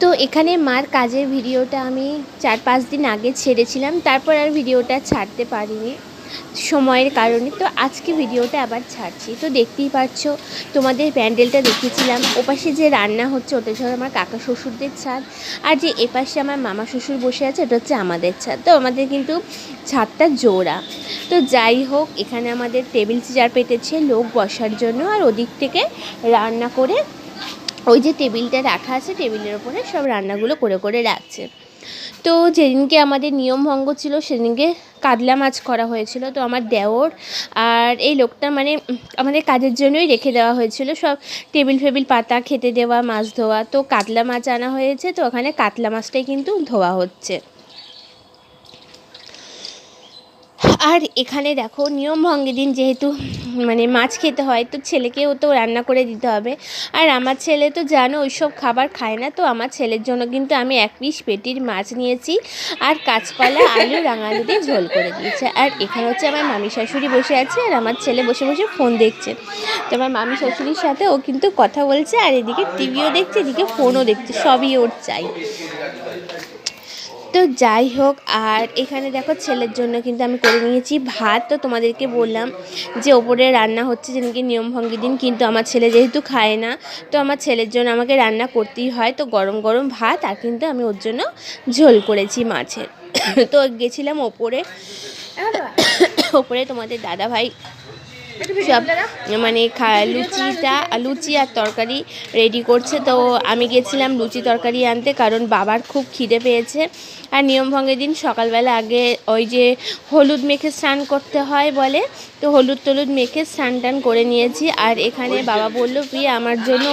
তো এখানে মার কাজের ভিডিওটা আমি চার পাঁচ দিন আগে ছেড়েছিলাম, তারপর আর ভিডিওটা ছাড়তে পারিনি সময়ের কারণে। তো আজকে ভিডিওটা আবার ছাড়ছি। তো দেখতেই পাচ্ছ, তোমাদের প্যান্ডেলটা দেখিয়েছিলাম। ওপাশে যে রান্না হচ্ছে, ওটা হচ্ছে আমার কাকা শ্বশুরদের ছাদ। আর যে এপাশে আমার মামা শ্বশুর বসে আছে, ওটা হচ্ছে আমাদের ছাদ। তো আমাদের কিন্তু ছাদটা জোড়া। তো যাই হোক, এখানে আমাদের টেবিল চেয়ার পেতেছে, লোক বসার জন্য। আর ওদিক থেকে রান্না করে ওই যে টেবিলটা রাখা আছে, টেবিলের ওপরে সব রান্নাগুলো করে করে রাখছে। তো যেদিনকে আমাদের নিয়ম ভঙ্গ ছিল, সেদিনকে কাতলা মাছ করা হয়েছিল। তো আমার দেওর আর এই লোকটা মানে আমাদের কাজের জন্যই রেখে দেওয়া হয়েছিল। সব টেবিল ফেবিল, পাতা, খেতে দেওয়া, মাছ ধোয়া। তো কাতলা মাছ আনা হয়েছে, তো ওখানে কাতলা মাছটাই কিন্তু ধোয়া হচ্ছে। আর এখানে দেখো নিয়ম ভঙ্গের দিন যেহেতু মানে মাছ খেতে হয়, তো ছেলেকেও তো রান্না করে দিতে হবে। আর আমার ছেলে তো জানো ওইসব খাবার খায় না, তো আমার ছেলের জন্য কিন্তু আমি এক পিস পেটির মাছ নিয়েছি আর কাঁচকলা, আলু রাঙালু দিয়ে ঝোল করে দিয়েছে। আর এখানে হচ্ছে আমার মামি শাশুড়ি বসে আছে আর আমার ছেলে বসে বসে ফোন দেখছে। তো আমার মামি শাশুড়ির সাথে ও কিন্তু কথা বলছে আর এদিকে টিভিও দেখছে, এদিকে ফোনও দেখছে, সবই ওর চাই। তো যাই হোক আর এখানে দেখো ছেলের জন্য কিন্তু আমি করে নিয়েছি ভাত। তো তোমাদেরকে বললাম যে ওপরে রান্না হচ্ছে যেদিনকে নিয়মভঙ্গির দিন কিন্তু আমার ছেলে যেহেতু খায় না তো আমার ছেলের জন্য আমাকে রান্না করতেই হয়। তো গরম গরম ভাত আর কিন্তু আমি ওর জন্য ঝোল করেছি মাছের। তো গেছিলাম ওপরে। ওপরে তোমাদের দাদা ভাই সব মানে লুচিটা, লুচি আর তরকারি রেডি করছে। তো আমি গেছিলাম লুচি তরকারি আনতে কারণ বাবার খুব খিদে পেয়েছে। আর নিয়মভঙ্গের দিন সকালবেলা আগে ওই যে হলুদ মেখে স্নান করতে হয় বলে, তো হলুদ টলুদ মেখে স্নান টান করে নিয়েছি। আর এখানে বাবা বলল, প্রিয়া, আমার জন্য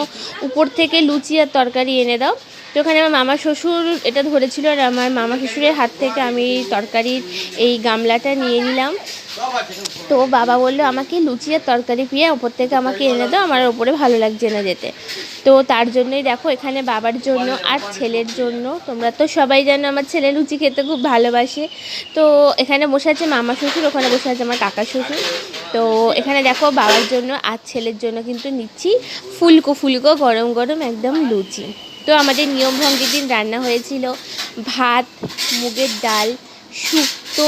উপর থেকে লুচি আর তরকারি এনে দাও। তো ওখানে আমার মামা শ্বশুর এটা ধরেছিল আর আমার মামা শ্বশুরের হাত থেকে আমি তরকারির এই গামলাটা নিয়ে নিলাম। তো বাবা বলল, আমাকে লুচি আর তরকারি পিয়ে ওপর থেকে আমাকে এনে দাও, আমার ওপরে ভালো লাগছে না যেতে। তো তার জন্যই দেখো, এখানে বাবার জন্য আর ছেলের জন্য তোমরা তো সবাই জানো আমার ছেলে লুচি খেতে খুব ভালোবাসে। তো এখানে বসে আছে মামা শ্বশুর, ওখানে বসে আছে আমার কাকা শ্বশুর। তো এখানে দেখো বাবার জন্য আর ছেলের জন্য কিন্তু নিচ্ছি ফুলকো ফুলকো গরম গরম একদম লুচি। তো আমাদের নিয়ম ভঙ্গের দিন রান্না হয়েছিল ভাত, মুগের ডাল, শুক্তো,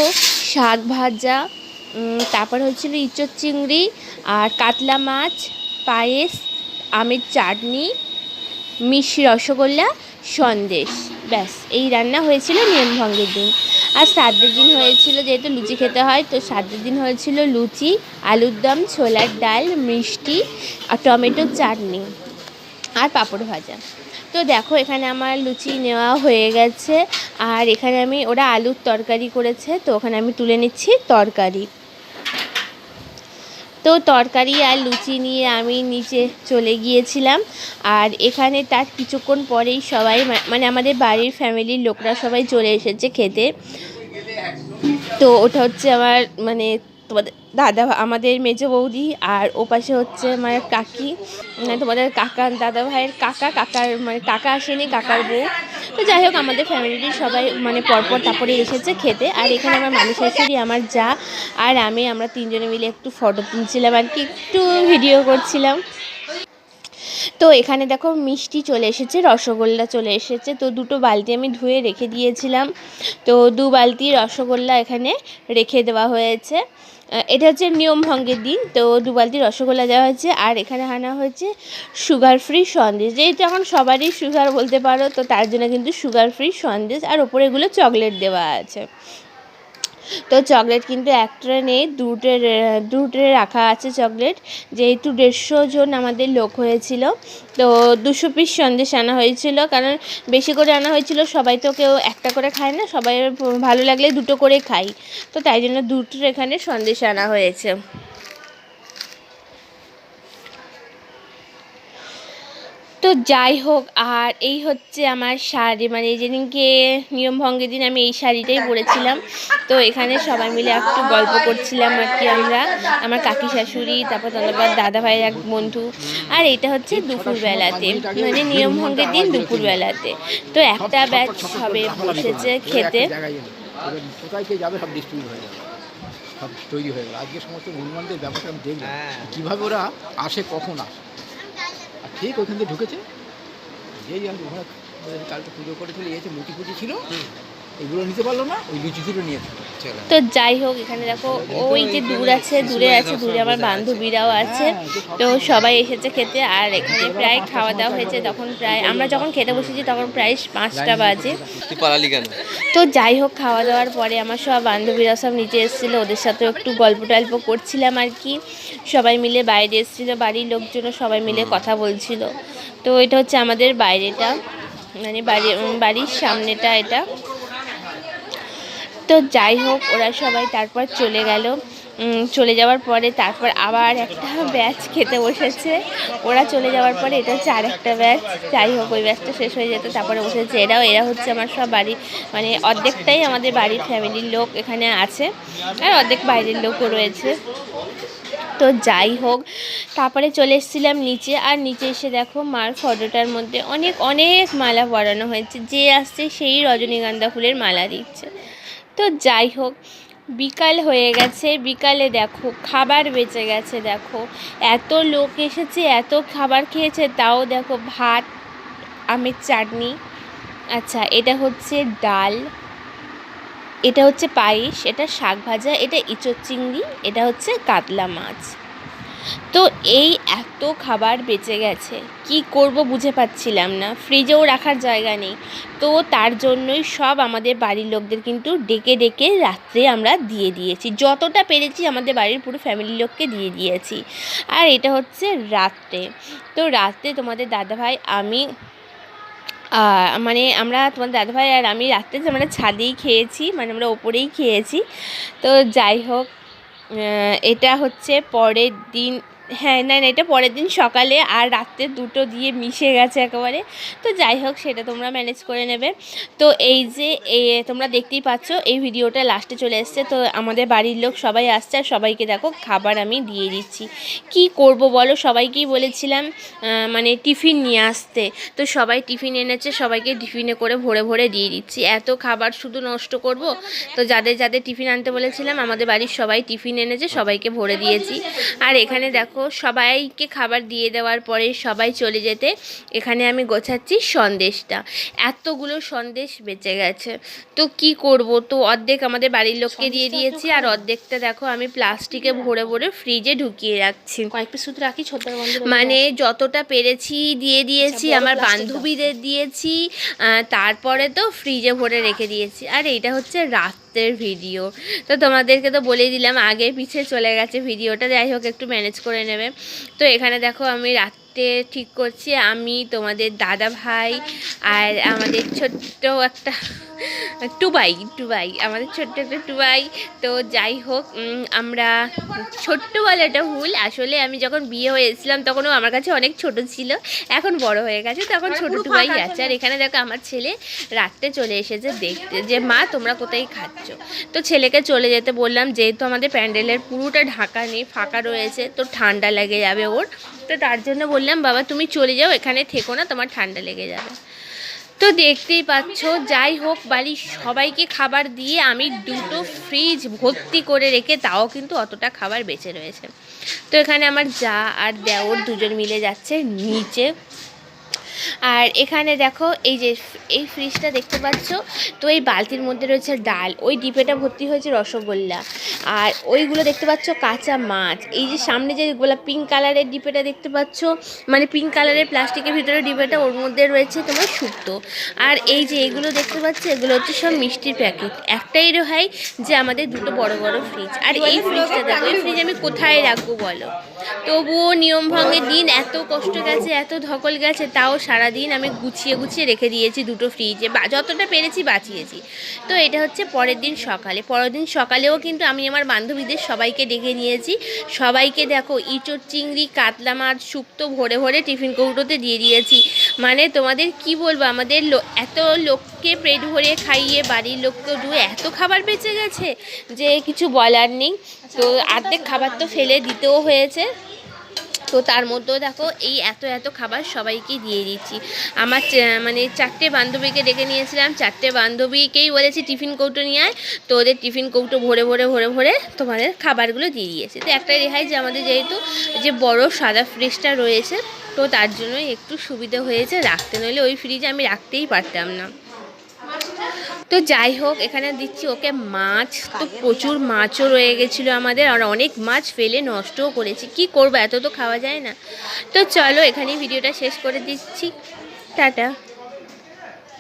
শাক ভাজা তারপর হচ্ছিল ইঁচড় চিংড়ি আর কাতলা মাছ, পায়েস, আমের চাটনি, মিষ্টি রসগোল্লা, সন্দেশ। ব্যাস, এই রান্না হয়েছিল নিয়মভঙ্গের দিন। আর শ্রাদ্ধের দিন হয়েছিল যেহেতু লুচি খেতে হয়, তো শ্রাদ্ধের দিন হয়েছিল লুচি, আলুর দম, ছোলার ডাল, মিষ্টি আর টমেটোর চাটনি আর পাঁপড় ভাজা। তো দেখো, এখানে আমার লুচি নেওয়া হয়ে গেছে। আর এখানে আমি, ওরা আলুর তরকারি করেছে, তো ওখানে আমি তুলে নিচ্ছি তরকারি। তো তরকারি আর লুচি নিয়ে আমি নিচে চলে গিয়েছিলাম। আর এখানে তার কিছুক্ষণ পরেই সবাই মানে আমাদের বাড়ির ফ্যামিলির লোকরা সবাই চলে এসেছে খেতে। তো ওটা হচ্ছে আমার মানে তোমাদের দাদা, আমাদের মেজো বৌদি আর ওপাশে হচ্ছে আমার কাকি। মানে তোমাদের কাকা, দাদা ভাইয়ের কাকা, কাকার মানে কাকা আসেনি, কাকার বউ। তো যাই হোক, আমাদের ফ্যামিলির সবাই মানে পরপর তারপরে এসেছে খেতে। আর এখানে আমার মানুষ শাশুড়ি, আমার যা। আর আমি, আমরা তিনজনে মিলে একটু ফটো তুলছিলাম আর কি, একটু ভিডিও করছিলাম। তো এখানে দেখো মিষ্টি চলে এসেছে, রসগোল্লা চলে এসেছে। তো দুটো বালতি আমি ধুয়ে রেখে দিয়েছিলাম। তো দু বালতি রসগোল্লা এখানে রেখে দেওয়া হয়েছে। এটা হচ্ছে নিয়ম ভঙ্গের দিন। তো দু বালতি রসগোল্লা দেওয়া হয়েছে আর এখানে আনা হয়েছে সুগার ফ্রি সন্দেশ। যেহেতু এখন সবারই সুগার বলতে পারো, তো তার জন্য কিন্তু সুগার ফ্রি সন্দেশ। আর ওপরে এগুলো চকলেট দেওয়া আছে। তো চকলেট কিন্তু এক ট্রে নেই দু ট্রে দু ট্রে রাখা আছে চকলেট, যেহেতু দেড়শো জন আমাদের লোক হয়েছিল, তো দুশো পিস সন্দেশ আনা হয়েছিল, কারণ বেশি করে আনা হয়েছিল, সবাই তো কেউ একটা করে খায় না, সবাই ভালো লাগলে দুটো করে খাই, তো তাই জন্য দুটোর এখানে সন্দেশ আনা হয়েছে। তো যাই হোক আর এই হচ্ছে আমার শাড়ি। মানে যেদিনকে নিয়ম ভঙ্গের দিন আমি এই শাড়িটাই পরেছিলাম। তো এখানে সবাই মিলে একটু গল্প করছিলাম আর কি আমরা। আমার কাকি শাশুড়ি তারপর তারপর দাদা ভাইয়ের এক বন্ধু। আর এটা হচ্ছে দুপুরবেলাতে। মানে নিয়ম ভঙ্গের দিন দুপুরবেলাতে। তো একটা ব্যাচ সবে বসেছে খেতে। কোথায় কে যাবে সব ডিস্ট্রিবিউট হয়ে যাবে সব তৈরি হয়ে গেল। আজকে সমস্ত নির্মাণদের ব্যাপারটা আমি দেখলাম। কীভাবে ওরা আসে কখন আসে? ঠিক ওইখান থেকে ঢুকেছে। যেই আমি ওখানে কালকে পুজো করেছিল গিয়েছে মুটি ফুটি ছিল। এগুলো নিতে পারল না ওই লুচি দুটো নিয়ে তো যাই হোক এখানে দেখো ওই যে দূর আছে দূরে আছে দূরে আমার বান্ধবীরাও আছে। তো সবাই এসেছে খেতে আর এখানে প্রায় খাওয়া দাওয়া হয়েছে তখন প্রায় আমরা যখন খেতে বসেছি তখন প্রায় পাঁচটা বাজে। তো যাই হোক খাওয়া দাওয়ার পরে আমার সব বান্ধবীরা সব নিচে এসেছিল ওদের সাথেও একটু গল্প টল্প করছিলাম আর কি। সবাই মিলে বাইরে এসেছিল বাড়ির লোকজনও সবাই মিলে কথা বলছিল। তো এটা হচ্ছে আমাদের বাইরেটা মানে বাড়ি বাড়ির সামনেটা এটা। তো যাই হোক, ওরা সবাই তারপর চলে গেল। চলে যাওয়ার পরে তারপর আবার একটা ব্যাচ খেতে বসেছে। ওরা চলে যাওয়ার পরে এটা হচ্ছে আর একটা ব্যাচ। যাই হোক, ওই ব্যাচটা শেষ হয়ে যেত, তারপরে বসেছে এরাও। এরা হচ্ছে আমার সব বাড়ি মানে অর্ধেকটাই আমাদের বাড়ির ফ্যামিলির লোক এখানে আছে। আর অর্ধেক বাইরের লোকও রয়েছে। তো যাই হোক, তারপরে চলে এসেছিলাম নিচে। আর নিচে এসে দেখো, মার ফটোটার মধ্যে অনেক অনেক মালা পরানো হয়েছে। যে আসছে সেই রজনীগন্ধা ফুলের মালা দিচ্ছে। তো যাই হোক, বিকাল হয়ে গেছে। বিকালে দেখো, খাবার বেঁচে গেছে, দেখো। এত লোক এসেছে, এত খাবার খেয়েছে, তাও দেখো ভাত, আমের চাটনি। আচ্ছা এটা হচ্ছে ডাল, এটা হচ্ছে পায়েস, এটা শাক ভাজা, এটা ইঁচড় চিংড়ি, এটা হচ্ছে কাতলা মাছ। তো এই এত খাবার বেঁচে গেছে। কি করব বুঝে পাচ্ছিলাম না। ফ্রিজেও রাখার জায়গা নেই। তো তার জন্যই সব আমাদের বাড়ির লোকদের কিন্তু ডেকে ডেকে রাত্রে আমরা দিয়ে দিয়েছি। যতটা পেরেছি আমাদের বাড়ির পুরো ফ্যামিলির লোককে দিয়ে দিয়েছি। আর এটা হচ্ছে রাত্রে। তো রাত্রে তোমাদের দাদাভাই, আমি মানে আমরা তোমার দাদাভাই আর আমি রাত্রে আমরা ছাদেই খেয়েছি মানে আমরা ওপরেই খেয়েছি। তো যাই হোক এটা হচ্ছে পরের দিন হ্যাঁ না না, এটা পরের দিন সকালে আর রাত্রে দুটো দিয়ে মিশে গেছে একেবারে। তো যাই হোক, সেটা তোমরা ম্যানেজ করে নেবে। তো এই যে তোমরা দেখতেই পাচ্ছ, এই ভিডিওটা লাস্টে চলে এসছে। তো আমাদের বাড়ির লোক সবাই আসছে আর সবাইকে দেখো, খাবার আমি দিয়ে দিচ্ছি। কি করব বলো? সবাইকেই বলেছিলাম মানে টিফিন নিয়ে আসতে। তো সবাই টিফিন এনেছে, সবাইকে টিফিনে করে ভরে ভরে দিয়ে দিচ্ছি। এত খাবার শুধু নষ্ট করব? তো যাদের যাদের টিফিন আনতে বলেছিলাম, আমাদের বাড়ির সবাই টিফিন এনেছে, সবাইকে ভরে দিয়েছি। আর এখানে দেখো সবাইকে খাবার দিয়ে দেওয়ার পরে সবাই চলে যেতে এখানে আমি গোছাচ্ছি সন্দেশটা। এতগুলো সন্দেশ বেঁচে গেছে। তো কি করব? তো অর্ধেক আমাদের বাড়ির লোককে দিয়ে দিয়েছি আর অর্ধেকটা দেখো আমি প্লাস্টিকে ভরে ভরে ফ্রিজে ঢুকিয়ে রাখছি। কয়েকটা শুধু রাখি ছোট মানে যতটা পেরেছি দিয়ে দিয়েছি আচ্ছা, আমার বান্ধবীদের দিয়েছি তারপরে তো ফ্রিজে ভরে রেখে দিয়েছি। আর এইটা হচ্ছে রাত্রের ভিডিও তো তোমাদেরকে তো বলেই দিলাম আগে পিছে চলে গেছে ভিডিওটা যাই হোক একটু ম্যানেজ করে নেবে। তো এখানে দেখো আমি রাত্রে ঠিক করছি, আমি তোমাদের দাদা ভাই আর আমাদের ছোট্ট একটা টুবাই টুবাই আমাদের ছোট্ট একটা টুবাই তো যাই হোক আমরা ছোট্ট বলাটা ভুল। আসলে আমি যখন বিয়ে হয়ে এসেছিলাম তখনও আমার কাছে অনেক ছোট ছিল। এখন বড় হয়ে গেছে তখন ছোট টুবাই আছে। আর এখানে দেখো আমার ছেলে রাত্রে চলে এসেছে দেখতে। যে মা তোমরা কোথায় খাচ্ছ? তো ছেলেকে চলে যেতে বললাম যেহেতু আমাদের প্যান্ডেলের পুরোটা ঢাকা নেই ফাঁকা রয়েছে তো ঠান্ডা লেগে যাবে ওর। তো তার জন্য বললাম বাবা তুমি চলে যাও এখানে থেকো না তোমার ঠান্ডা লেগে যাবে। তো দেখতেই পাচ্ছ, যাই হোক, বাড়ির সবাইকে খাবার দিয়ে আমি দুটো ফ্রিজ ভর্তি করে রেখে তাও কিন্তু অতটা খাবার বেঁচে রয়েছে। তো এখানে আমার যা আর দেওর দুজন মিলে যাচ্ছে, নিচে আর এখানে দেখো এই যে এই ফ্রিজটা দেখতে পাচ্ছ? তো এই বালতির মধ্যে রয়েছে ডাল, ওই ডিপেটা ভর্তি হয়েছে রসগোল্লা। আর ওইগুলো দেখতে পাচ্ছ কাঁচা মাছ। এই যে সামনে যে গোলা পিঙ্ক কালারের ডিপেটা দেখতে পাচ্ছ মানে পিঙ্ক কালারের প্লাস্টিকের ভিতরে ডিপেটা, ওর মধ্যে রয়েছে তোমার শুক্তো আর এই যে এগুলো দেখতে পাচ্ছ, এগুলো হচ্ছে সব মিষ্টির প্যাকেট। একটাই রেহাই যে আমাদের দুটো বড় বড় ফ্রিজ আর এই ফ্রিজটা দেখো, এই ফ্রিজ আমি কোথায় রাখব বলো? তবুও নিয়ম ভঙ্গের দিন এত কষ্ট গেছে, এত ধকল গেছে, তাও সারা দিন আমি গুছিয়ে গুছিয়ে রেখে দিয়েছি দুটো ফ্রিজে বা, যতটা পেরেছি বাঁচিয়েছি। তো এটা হচ্ছে পরের দিন সকালে। পরের দিন সকালেও কিন্তু আমি আমার বান্ধবীদের সবাইকে ডেকে নিয়েছি। সবাইকে দেখো, ইঁচড় চিংড়ি, কাতলা মাছ, শুক্তো ভরে ভরে টিফিন কৌটোতে দিয়ে দিয়েছি। মানে তোমাদের কি বলব আমাদের এত লোককে পেট ভরে খাইয়ে বাড়ির লোককে ডুয়ে এত খাবার বেঁচে গেছে যে কিছু বলার নেই। তো অর্ধেক খাবার তো ফেলে দিতেও হয়েছে। তো তার মধ্যেও দেখো এই এত এত খাবার সবাইকে দিয়ে দিচ্ছি। আমার মানে চারটে বান্ধবীকে ডেকে নিয়েছিলাম। চারটে বান্ধবীকেই বলেছি, টিফিন কৌটো নিয়ে আয়। তো ওদের টিফিন কৌটো ভরে ভরে ভরে ভরে তোমাদের খাবারগুলো দিয়ে দিয়েছে। তো একটা রেহাই যে আমাদের যেহেতু যে বড় সাদা ফ্রিজটা রয়েছে, তো তার জন্যই একটু সুবিধা হয়েছে। রাখতে নইলে ওই ফ্রিজে আমি রাখতেই পারতাম না। তো যাই হোক, এখানে দিচ্ছি ওকে মাছ। তো প্রচুর মাছও রয়ে গেছিল আমাদের, আর অনেক মাছ ফেলে নষ্টও করেছি। কি করব, এত তো খাওয়া যায় না। তো চলো, এখানেই ভিডিওটা শেষ করে দিচ্ছি। টাটা।